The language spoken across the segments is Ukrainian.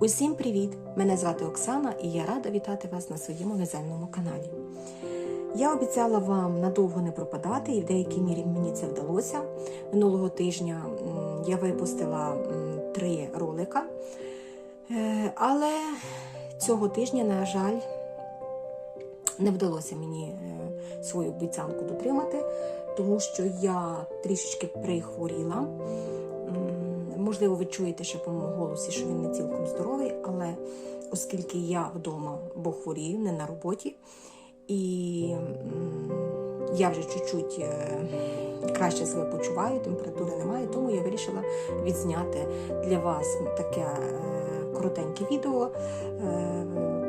Усім привіт! Мене звати Оксана і я рада вітати вас на своєму вязальному каналі. Я обіцяла вам надовго не пропадати, і в деякій мірі мені це вдалося. Минулого тижня я випустила три ролика, Е, але цього тижня, на жаль, не вдалося мені е, свою обіцянку дотримати, тому що я трішечки прихворіла. Можливо, ви чуєте ще по моєму голосі, що він не цілком здоровий, але оскільки я вдома, бо хворію, не на роботі, і я вже чуть-чуть е, краще себе почуваю, температури немає, тому я вирішила відзняти для вас таке е, коротеньке відео, е,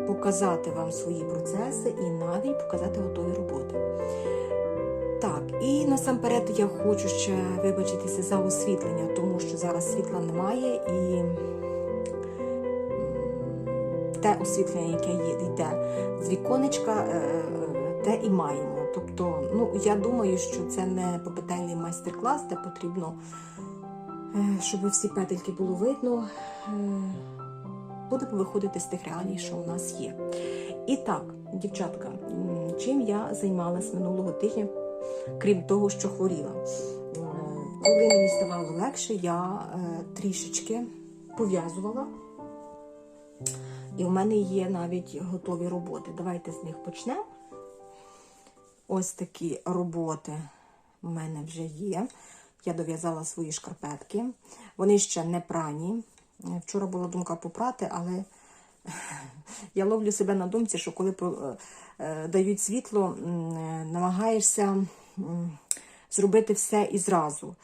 показати вам свої процеси і навіть показати готові роботи. Так, і насамперед я хочу ще вибачитися за освітлення, тому що зараз світла немає і те освітлення, яке йде з віконечка, е, те і маємо. Тобто, ну я думаю, що це не попитальний майстер-клас, де потрібно, е, щоб всі петельки було видно. Е, Будемо виходити з тих реалій, що у нас є. І так, дівчатка, чим я займалась минулого тижня, крім того, що хворіла. Е, Коли мені ставало легше, я е, трішечки пов'язувала. І в мене є навіть готові роботи. Давайте з них почнемо. Ось такі роботи в мене вже є. Я дов'язала свої шкарпетки. Вони ще не прані. Вчора була думка попрати, але я ловлю себе на думці, що коли е, дають світло, е, намагаєшся зробити все і зразу.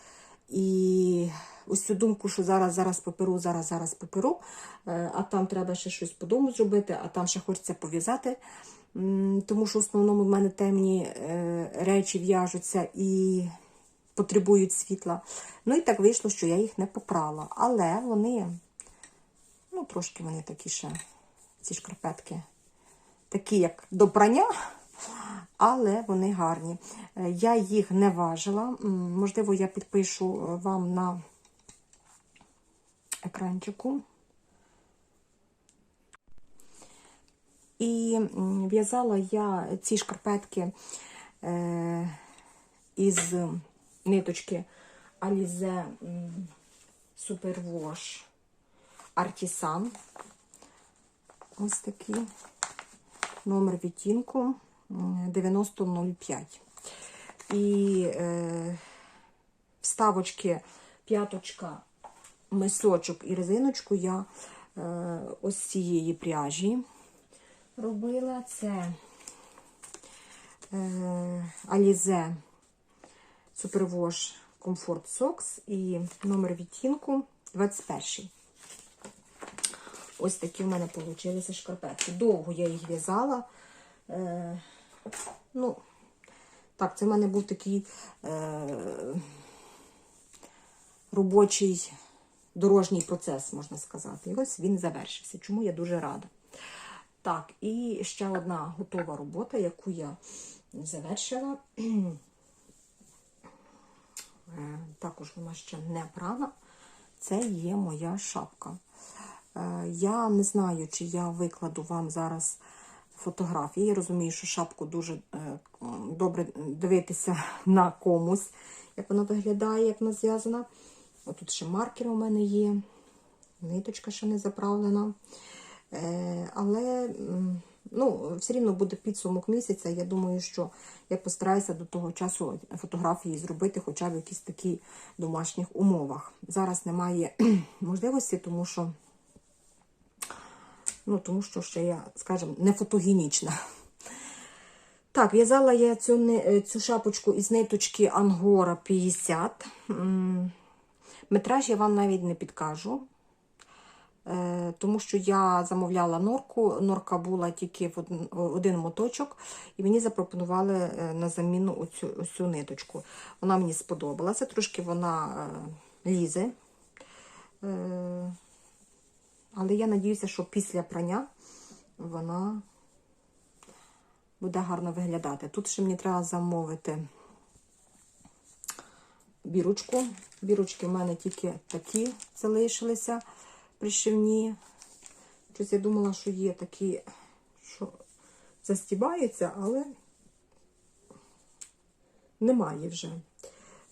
І ось цю думку, що зараз, зараз поперу, зараз, зараз поперу, е, а там треба ще щось по дому зробити, а там ще хочеться пов'язати. Тому що в основному в мене темні е, речі в'яжуться і потребують світла. Ну і так вийшло, що я їх не попрала. Але вони, трошки вони такі ще, ці шкарпетки, такі, як до прання, але вони гарні. Е, Я їх не важила. Можливо, я підпишу е, вам на екранчику. І в'язала я ці шкарпетки е, із ниточки Alize Superwash Artisan. Ось такий номер відтінку м, 9005. І е, вставочки, п'яточка, мисочок і резиночку я е, ось цієї пряжі робила. Це е, Alize Superwash Comfort Socks і номер відтінку 21. Ось такі в мене вийшли шкарпетки. Довго я їх в'язала. Е, ну, так, це в мене був такий е, робочий дорожній процес, можна сказати. І ось він завершився, чому я дуже рада. Так, і ще одна готова робота, яку я завершила. Е, Також вона ще не прана. Це є моя шапка. Е, Я не знаю, чи я викладу вам зараз фотографії. Я розумію, що шапку дуже е, добре дивитися на комусь, як вона виглядає, як вона зв'язана. Отут ще маркер у мене є, ниточка ще не заправлена. Е, Але ну, все рівно буде підсумок місяця. Я думаю, що я постараюся до того часу фотографії зробити хоча б в якісь такі домашніх умовах. Зараз немає можливості, тому що, ну, тому що ще я, скажімо, не фотогенічна. Так, в'язала я цю, е, цю шапочку із ниточки Ангора 50. Метраж я вам навіть не підкажу. Е, тому що я замовляла норку. Норка була тільки в один, моточок, і мені запропонували е, на заміну оцю, оцю ниточку. Вона мені сподобалася, трошки вона лізе. Але я надіюся, що після прання вона буде гарно виглядати. Тут ще мені треба замовити бірочку. Бірочки в мене тільки такі залишилися пришивні. Щось я думала, що є такі, що застібаються, але немає вже.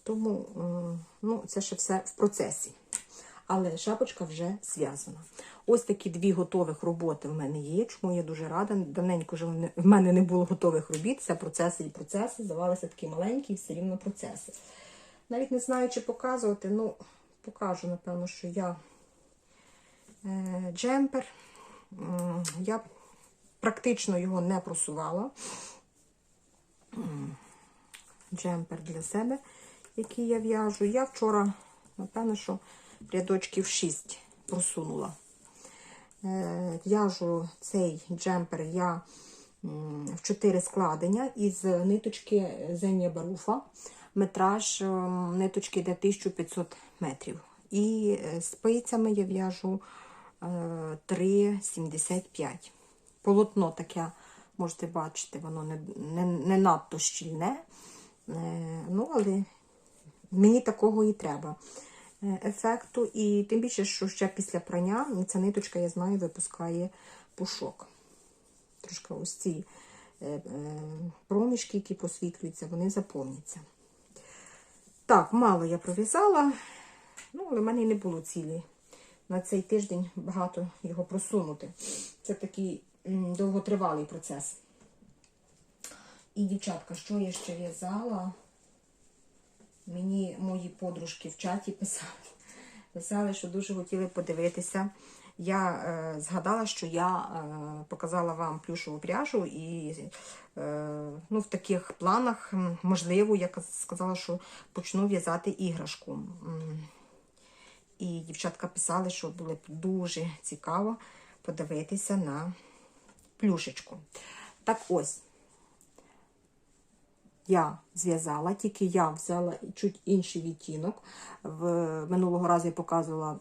Тому е, ну, це ще все в процесі. Але шапочка вже зв'язана. Ось такі дві готових роботи в мене є. Чому я дуже рада. Давненько вже в мене не було готових робіт. Це процеси і процеси. Здавалися такі маленькі, і все рівно процеси. Навіть не знаю, чи показувати, ну, покажу, напевно, що я е, джемпер. Я практично його не просувала. Джемпер для себе, який я в'яжу. Я вчора, напевно, що рядочків 6 просунула. Е, В'яжу цей джемпер я в 4 складення із ниточки Зенія Баруфа. Метраж ем, ниточки йде 1500 метрів. І е, спицями я в'яжу е, 3,75. Полотно таке, можете бачити, воно не, не, не надто щільне. Е, Ну, але мені такого і треба е, ефекту. І тим більше, що ще після прання ця ниточка, я знаю, випускає пушок. Трошки ось ці е, е, проміжки, які посвітлюються, вони заповняться. Так, мало я пров'язала, ну, але в мене не було цілі на цей тиждень багато його просунути. Це такий довготривалий процес. І, дівчатка, що я ще в'язала? Мені мої подружки в чаті писали, писали, що дуже хотіли подивитися. Я е, згадала, що я е, показала вам плюшову пряжу, і е, ну, в таких планах, можливо, я сказала, що почну в'язати іграшку. І дівчатка писали, що було б дуже цікаво подивитися на плюшечку. Так ось, я зв'язала, тільки я взяла чуть інший відтінок. В минулого разу я показувала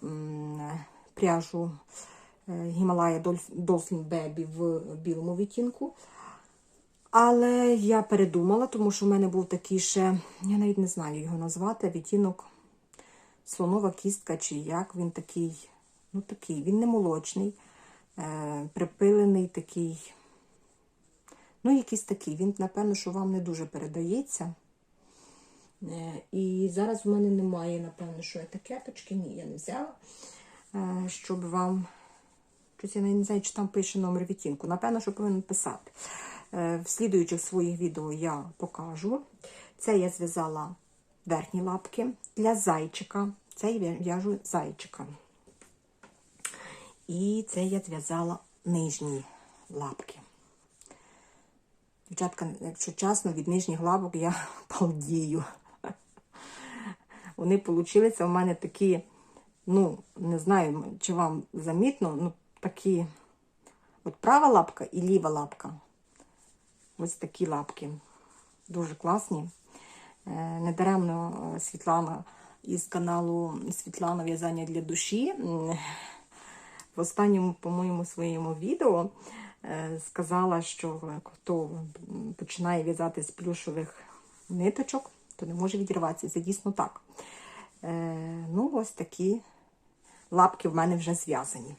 пряжу е, Гімалая Dolphin Baby в білому відтінку. Але я передумала, тому що в мене був такий ще, я навіть не знаю його назвати, відтінок слонова кістка, чи як він такий, ну такий, він не молочний, е, припилений такий. Ну, якийсь такий. Він, напевно, що вам не дуже передається. Е, І зараз в мене немає, напевно, що етикеточки. Ні, я не взяла, е, щоб вам. Щось я не знаю, чи там пише номер відтінку. Напевно, що повинен писати. Е, В слідуючих своїх відео я покажу. Це я зв'язала верхні лапки для зайчика. Це я в'яжу зайчика. І це я зв'язала нижні лапки. Дівчатка, якщо чесно, від нижніх лапок я балдію. Вони получилися у мене такі, ну, не знаю, чи вам замітно, ну, такі от права лапка і ліва лапка. Ось такі лапки. Дуже класні. Е, Недаремно е, Світлана із каналу Світлана В'язання для душі в останньому, по-моєму, своєму відео сказала, що хто починає в'язати з плюшових ниточок, то не може відірватися. Це дійсно так. Е, Ну, ось такі лапки в мене вже зв'язані.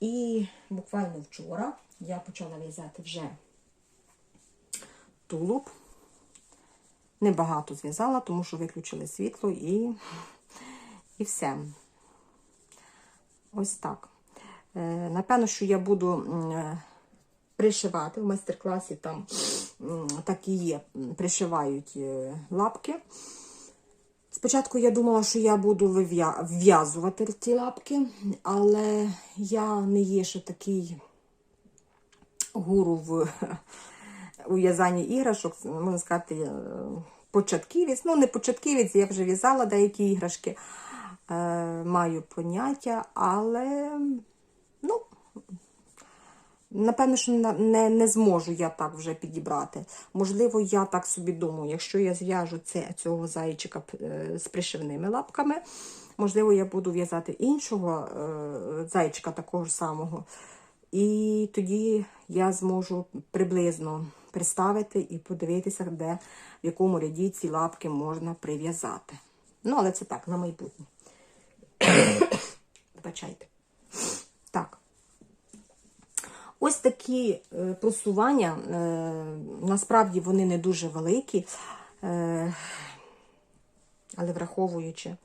І буквально вчора я почала в'язати вже тулуб. Небагато зв'язала, тому що виключили світло і, і все. Ось так. Е, Напевно, що я буду е, пришивати. В майстер-класі там так і є, пришивають е, лапки. Спочатку я думала, що я буду вв'язувати ці лапки, але я не є ще такий гуру в у в'язанні іграшок, можна сказати, е, початківець. Ну, не початківець, я вже в'язала деякі іграшки, е, маю поняття, але напевно, що не, не зможу я так вже підібрати. Можливо, я так собі думаю, якщо я зв'яжу цього зайчика е, з пришивними лапками, можливо, я буду в'язати іншого е, зайчика такого ж самого. І тоді я зможу приблизно представити і подивитися, де, в якому ряді ці лапки можна прив'язати. Ну, але це так, на майбутнє. Вибачайте. Так. Такі е, просування, е, насправді вони не дуже великі, е, але враховуючи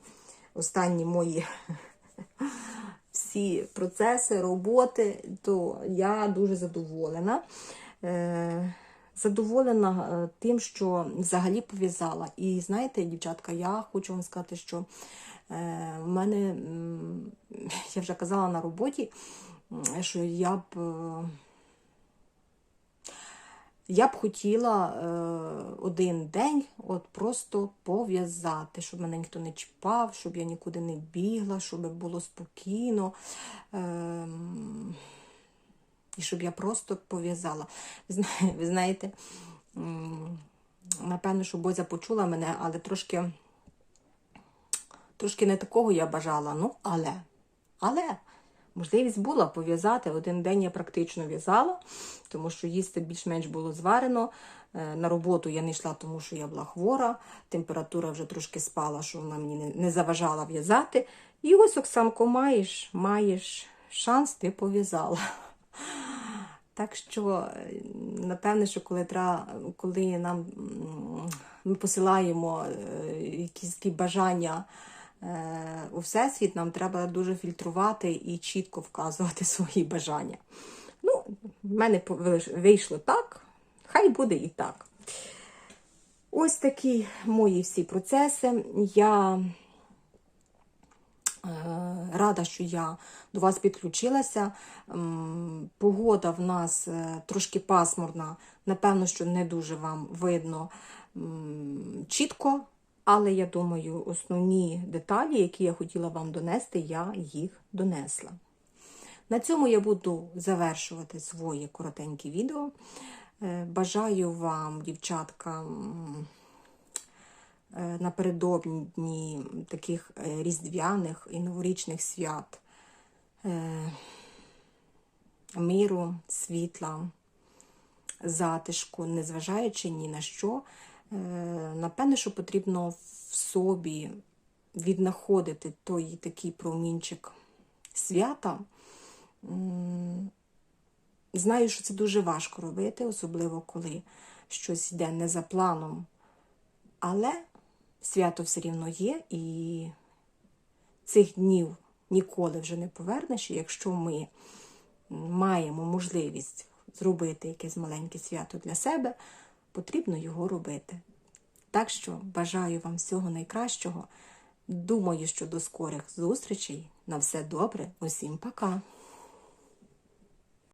останні мої всі процеси, роботи, то я дуже задоволена. Задоволена тим, що взагалі пов'язала. І знаєте, дівчатка, я хочу вам сказати, що в мене, я вже казала на роботі, що я б. е, я б хотіла е, один день от просто пов'язати, щоб мене ніхто не чіпав, щоб я нікуди не бігла, щоб було спокійно. Е, і щоб я просто пов'язала. Ви знаєте, напевно, що Бозя почула мене, але трошки, трошки не такого я бажала. Ну, але, але. Можливість була пов'язати. Один день я практично в'язала, тому що їсти більш-менш було зварено. Е, На роботу я не йшла, тому що я була хвора, температура вже трошки спала, що вона мені не- заважала в'язати. І ось, Оксанко, маєш, маєш шанс, ти пов'язала. Так що, е, напевне, що коли, коли нам ми посилаємо е, якісь такі бажання у всесвіт, нам треба дуже фільтрувати і чітко вказувати свої бажання. Ну, в мене вийшло так, хай буде і так. Ось такі мої всі процеси. Я Е, Рада, що я до вас підключилася. Погода в нас е, трошки пасмурна. Напевно, що не дуже вам видно чітко, але я думаю, основні деталі, які я хотіла вам донести, я їх донесла. На цьому я буду завершувати своє коротеньке відео. Е, Бажаю вам, дівчатка, е, напередодні таких е, різдвяних і новорічних свят миру, світла, затишку, незважаючи ні на що. Е, Напевне, що потрібно в собі віднаходити той такий промінчик свята. Знаю, що це дуже важко робити, особливо коли щось йде не за планом. Але свято все рівно є, і цих днів ніколи вже не повернеш. Якщо ми маємо можливість зробити якесь маленьке свято для себе, потрібно його робити. Так що бажаю вам всього найкращого. Думаю, що до скорих зустрічей. На все добре. Усім пока!